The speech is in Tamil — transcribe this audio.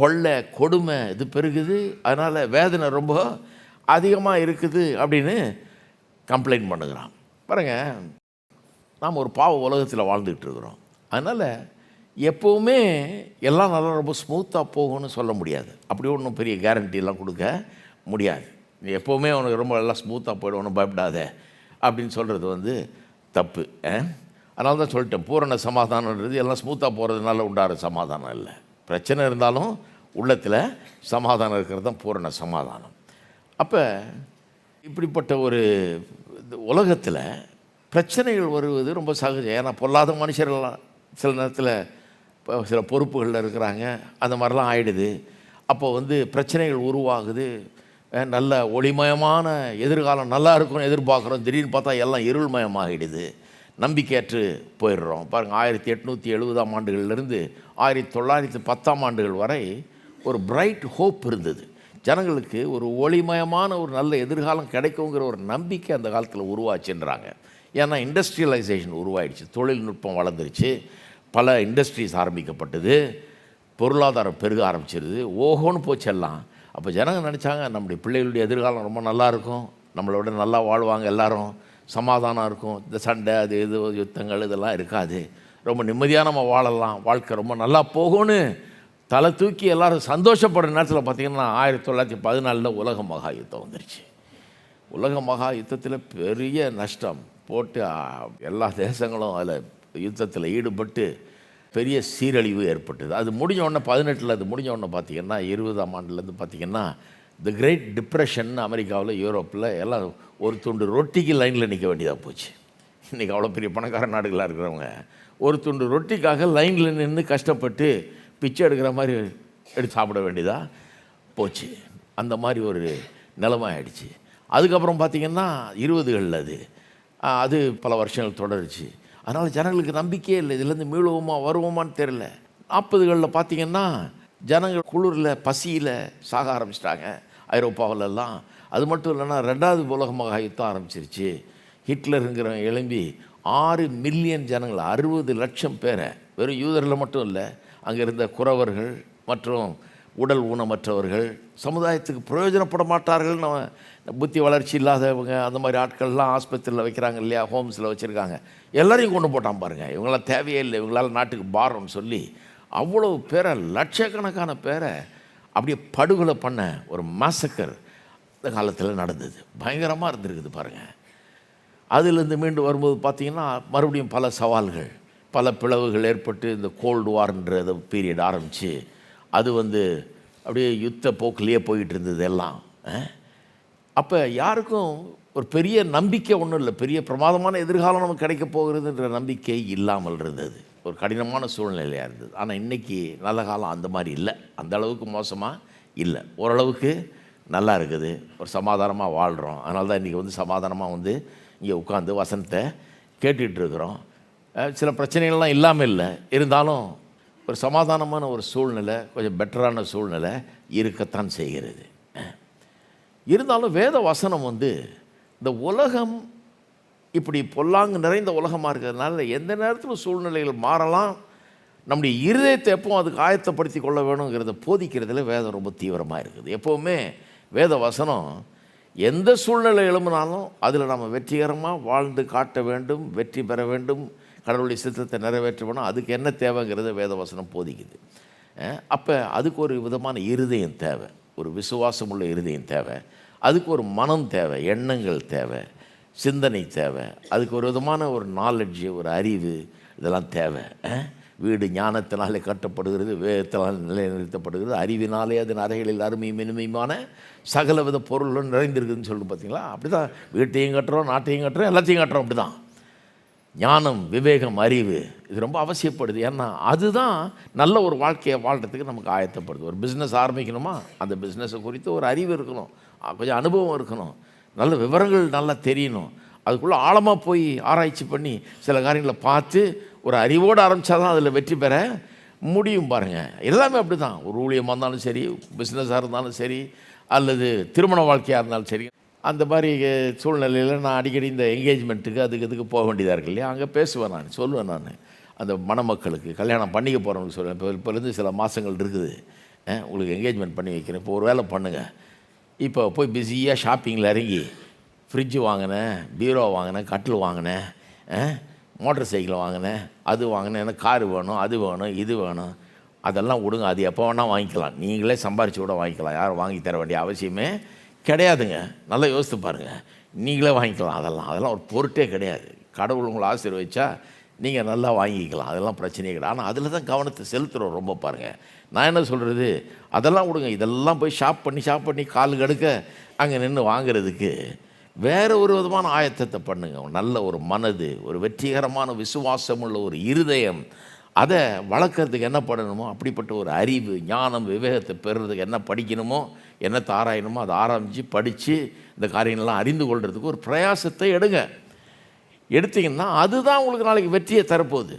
கொள்ளை கொடுமை இது பெருகுது. அதனால் வேதனை ரொம்ப அதிகமாக இருக்குது அப்படின்னு கம்ப்ளைண்ட் பண்ணுகிறான். பாருங்க நாம் ஒரு பாவ உலகத்தில் வாழ்ந்துக்கிட்டு இருக்கிறோம். அதனால் எப்போவுமே எல்லாம் நல்லா ரொம்ப ஸ்மூத்தாக போகும்னு சொல்ல முடியாது. அப்படி ஒன்றும் பெரிய கேரண்டிலாம் கொடுக்க முடியாது. நீ எப்போவுமே உனக்கு ரொம்ப நல்லா ஸ்மூத்தாக போய்டும் ஒன்றும் பயப்படாத அப்படின்னு சொல்கிறது வந்து தப்பு அதனால தான் சொல்லிட்டேன் பூரண சமாதானன்றது எல்லாம் ஸ்மூத்தாக போகிறதுனால உண்டாகிற சமாதானம் இல்லை. பிரச்சனை இருந்தாலும் உள்ளத்தில் சமாதானம் இருக்கிறது தான் பூரண சமாதானம். அப்போ இப்படிப்பட்ட ஒரு உலகத்தில் பிரச்சனைகள் வருவது ரொம்ப சகஜம். ஏன்னா பொல்லாத மனுஷர்கள்லாம் சில நேரத்தில் இப்போ சில பொறுப்புகளில் இருக்கிறாங்க. அந்த மாதிரிலாம் ஆயிடுது. அப்போ வந்து பிரச்சனைகள் உருவாகுது. நல்ல ஒளிமயமான எதிர்காலம் நல்லா இருக்கும்னு எதிர்பார்க்குறோம். திடீர்னு பார்த்தா எல்லாம் இருள்மயமாகிடுது. நம்பிக்கையற்று போயிடுறோம். பாருங்கள் ஆயிரத்தி எட்நூற்றி எழுபதாம் ஆண்டுகளிலிருந்து ஆயிரத்தி தொள்ளாயிரத்தி பத்தாம் ஆண்டுகள் வரை ஒரு பிரைட் ஹோப் இருந்தது. ஜனங்களுக்கு ஒரு ஒளிமயமான ஒரு நல்ல எதிர்காலம் கிடைக்குங்கிற ஒரு நம்பிக்கை அந்த காலத்தில் உருவாச்சுன்றாங்க. ஏன்னா இண்டஸ்ட்ரியலைசேஷன் உருவாயிடுச்சு தொழில்நுட்பம் வளர்ந்துருச்சு பல இண்டஸ்ட்ரீஸ் ஆரம்பிக்கப்பட்டது பொருளாதாரம் பெருக ஆரம்பிச்சிருது ஓஹோன்னு போச்சு எல்லாம். அப்போ ஜனங்க நினச்சாங்க நம்முடைய பிள்ளைகளுடைய எதிர்காலம் ரொம்ப நல்லா இருக்கும் விட நல்லா வாழ்வாங்க எல்லாரும். சமாதானம் இருக்கும். இந்த சண்டை அது இது யுத்தங்கள் இதெல்லாம் இருக்காது. ரொம்ப நிம்மதியாக நம்ம வாழலாம். வாழ்க்கை ரொம்ப நல்லா போகும்னு தலை தூக்கி எல்லோரும் சந்தோஷப்படுற நேரத்தில் பார்த்திங்கன்னா ஆயிரத்தி தொள்ளாயிரத்தி பதினாலில் உலக மகா யுத்தம் வந்துருச்சு. உலக மகா யுத்தத்தில் பெரிய நஷ்டம் போட்டு எல்லா தேசங்களும் அதில் யுத்தத்தில் ஈடுபட்டு பெரிய சீரழிவு ஏற்பட்டது. அது முடிஞ்ச உடனே பதினெட்டில் அது முடிஞ்ச உடனே பார்த்திங்கன்னா இருபதாம் ஆண்டுலேருந்து பார்த்திங்கன்னா த கிரேட் டிப்ரெஷன் அமெரிக்காவில் யூரோப்பில் எல்லாம் ஒரு துண்டு ரொட்டிக்கு லைனில் நிற்க வேண்டியதாக போச்சு. இன்றைக்கி அவ்வளோ பெரிய பணக்கார நாடுகளாக இருக்கிறவங்க. ஒரு துண்டு ரொட்டிக்காக லைனில் நின்று கஷ்டப்பட்டு பிச்சை எடுக்கிற மாதிரி எடுத்து சாப்பிட வேண்டியதாக போச்சு. அந்த மாதிரி ஒரு நிலைமை ஆயிடுச்சு அதுக்கப்புறம் பார்த்திங்கன்னா இருபதுகளில் அது. அது பல வருஷங்கள் தொடருச்சு. அதனால் ஜனங்களுக்கு நம்பிக்கையே இல்லை. இதுலேருந்து மீளுவோமா வருவோமான்னு தெரில நாற்பதுகளில் பார்த்திங்கன்னா ஜனங்கள் குளிரில் பசியில் சாக ஆரம்பிச்சிட்டாங்க. ஐரோப்பாவிலெல்லாம். அது மட்டும் இல்லைன்னா ரெண்டாவது உலக மகாயுத்தம் ஆரம்பிச்சிருச்சு. ஹிட்லருங்கிறவன் எழும்பி ஆறு மில்லியன் ஜனங்கள் அறுபது லட்சம் பேரை வெறும் யூதரில் மட்டும் இல்லை அங்கே இருந்த குறவர்கள் மற்றும் உடல் ஊனமற்றவர்கள் சமுதாயத்துக்கு பிரயோஜனப்பட மாட்டார்கள்னு நம்ம புத்தி வளர்ச்சி இல்லாதவங்க அந்த மாதிரி ஆட்கள்லாம் ஆஸ்பத்திரியில் வைக்கிறாங்க இல்லையா ஹோம்ஸில் வச்சுருக்காங்க. எல்லாரையும் கொண்டு போட்டான் பாருங்கள் இவங்களாம் தேவையே இல்லை இவங்களால் நாட்டுக்கு பாரம்னு சொல்லி அவ்வளோ பேரை லட்சக்கணக்கான பேரை அப்படியே படுகொலை பண்ண ஒரு மாசக்கர் இந்த காலத்தில் நடந்தது. பயங்கரமாக இருந்திருக்குது பாருங்கள் அதிலேருந்து மீண்டு வரும்போது பார்த்திங்கன்னா மறுபடியும் பல சவால்கள் பல பிளவுகள் ஏற்பட்டு இந்த கோல்டு வார்ன்ற பீரியட் ஆரம்பித்து அது வந்து அப்படியே யுத்த போக்கிலேயே போயிட்டு இருந்தது எல்லாம். அப்போ யாருக்கும் ஒரு பெரிய நம்பிக்கை ஒன்றும் இல்லை. பெரிய பிரமாதமான எதிர்காலம் நமக்கு கிடைக்க போகிறதுன்ற நம்பிக்கை இல்லாமல் இருந்தது. ஒரு கடினமான சூழ்நிலையாக இருந்தது. ஆனால் இன்றைக்கி நல்ல காலம் அந்த மாதிரி இல்லை. அந்த அளவுக்கு மோசமாக இல்லை. ஓரளவுக்கு நல்லா இருக்குது. ஒரு சமாதானமாக வாழ்கிறோம் அதனால தான் இன்றைக்கி வந்து சமாதானமாக வந்து இங்கே உட்காந்து வசனத்தை கேட்டுட்ருக்குறோம் சில பிரச்சனைகள்லாம் இல்லாமல் இல்லை. இருந்தாலும் ஒரு சமாதானமான ஒரு சூழ்நிலை கொஞ்சம் பெட்டரான சூழ்நிலை இருக்கத்தான் செய்கிறது. இருந்தாலும் வேத வசனம் வந்து இந்த உலகம் இப்படி பொல்லாங்கு நிறைந்த உலகமாக இருக்கிறதுனால எந்த நேரத்தில் சூழ்நிலைகள் மாறலாம். நம்முடைய இருதயத்தை எப்போ அதுக்கு ஆயத்தப்படுத்தி கொள்ள வேணுங்கிறத போதிக்கிறதுல வேதம் ரொம்ப தீவிரமாக இருக்குது. எப்போவுமே வேத வசனம் எந்த சூழ்நிலை எழும்பினாலும் அதில் நம்ம வெற்றிகரமாக வாழ்ந்து காட்ட வேண்டும் வெற்றி பெற வேண்டும் கடவுளுடைய சித்தத்தை நிறைவேற்ற வேணும் அதுக்கு என்ன தேவைங்கிறத வேத வசனம் போதிக்குது. அப்போ அதுக்கு ஒரு விதமான இருதயம் தேவை. ஒரு விசுவாசம் உள்ள இருதயம் தேவை. அதுக்கு ஒரு மனம் தேவை. எண்ணங்கள் தேவை. சிந்தனை தேவை. அதுக்கு ஒரு விதமான ஒரு நாலெட்ஜு ஒரு அறிவு இதெல்லாம் தேவை. வீடு ஞானத்தினாலே கட்டப்படுகிறது வேதத்தினால் நிலைநிறுத்தப்படுகிறது அறிவினாலே அதன் அறைகளில் அருமையும் இனிமையுமான சகலவித பொருளும் நிறைந்திருக்குதுன்னு சொல்லிட்டு பார்த்தீங்களா? அப்படி தான் வீட்டையும் கட்டுறோம் நாட்டையும் கட்டுறோம் எல்லாத்தையும் கட்டுறோம் அப்படி தான் ஞானம் விவேகம் அறிவு இது ரொம்ப அவசியப்படுது. ஏன்னா அதுதான் நல்ல ஒரு வாழ்க்கையை வாழ்கிறதுக்கு நமக்கு ஆயத்தப்படுது. ஒரு பிஸ்னஸ் ஆரம்பிக்கணுமா? அந்த பிஸ்னஸை குறித்து ஒரு அறிவு இருக்கணும். கொஞ்சம் அனுபவம் இருக்கணும். நல்ல விவரங்கள் நல்லா தெரியணும். அதுக்குள்ளே ஆழமாக போய் ஆராய்ச்சி பண்ணி சில காரியங்களை பார்த்து ஒரு அறிவோடு ஆரம்பித்தா தான் அதில் வெற்றி பெற முடியும் பாருங்கள் எல்லாமே அப்படி தான் ஒரு ஊழியமாக இருந்தாலும் சரி பிஸ்னஸாக இருந்தாலும் சரி அல்லது திருமண வாழ்க்கையாக இருந்தாலும் சரி. அந்த மாதிரி சூழ்நிலையில் நான் அடிக்கடி இந்த என்கேஜ்மெண்ட்டுக்கு அதுக்கு இதுக்கு போக வேண்டியதாக இருக்கு இல்லையா? அங்கே பேசுவேன் நான் சொல்லுவேன் நான். அந்த மணமக்களுக்கு கல்யாணம் பண்ணிக்க போகிறவங்களுக்கு சொல்லுவேன் இப்போ இப்போலேருந்து சில மாதங்கள் இருக்குது. உங்களுக்கு என்கேஜ்மெண்ட் பண்ணி வைக்கிறேன். இப்போ ஒரு வேலை பண்ணுங்கள் இப்போ போய் பிஸியாக ஷாப்பிங்கில் இறங்கி ஃப்ரிட்ஜு வாங்கினேன் பீரோ வாங்கினேன் கட்டில் வாங்கினேன் மோட்டர் சைக்கிள் வாங்கினேன் அது வாங்கினேன் எனக்கு காரு வேணும் அது வேணும் இது வேணும். அதெல்லாம் விடுங்க. அது எப்போ வேணால் வாங்கிக்கலாம். நீங்களே சம்பாரிச்சு கூட வாங்கிக்கலாம். யாரும் வாங்கி தர வேண்டிய அவசியமே கிடையாதுங்க. நல்லா யோசித்து பாருங்கள் நீங்களே வாங்கிக்கலாம். அதெல்லாம் அதெல்லாம் ஒரு பொருட்டே கிடையாது. கடவுள் உங்களை ஆசீர்வதிச்சா நீங்கள் நல்லா வாங்கிக்கலாம் அதெல்லாம் பிரச்சனையே கிடையாது. ஆனால் அதில் தான் கவனத்தை செலுத்துகிறோம் ரொம்ப பாருங்கள் நான் என்ன சொல்கிறது அதெல்லாம் விடுங்க. இதெல்லாம் போய் ஷாப் பண்ணி ஷாப் பண்ணி கால் கடுக்க அங்கே நின்று வாங்குறதுக்கு வேறு ஒரு விதமான ஆயத்தத்தை பண்ணுங்க. நல்ல ஒரு மனது ஒரு வெற்றிகரமான விசுவாசம் உள்ள ஒரு இருதயம். அதை வளர்க்குறதுக்கு என்ன பண்ணணுமோ அப்படிப்பட்ட ஒரு அறிவு ஞானம் விவேகத்தை பெறுறதுக்கு என்ன படிக்கணுமோ என்ன ஆராயணுமோ அதை ஆரம்பித்து படித்து இந்த காரியங்கள்லாம் அறிந்து கொள்கிறதுக்கு ஒரு பிரயாசத்தை எடுங்க. எடுத்தீங்கன்னா அதுதான் உங்களுக்கு நாளைக்கு வெற்றியை தரப்போகுது.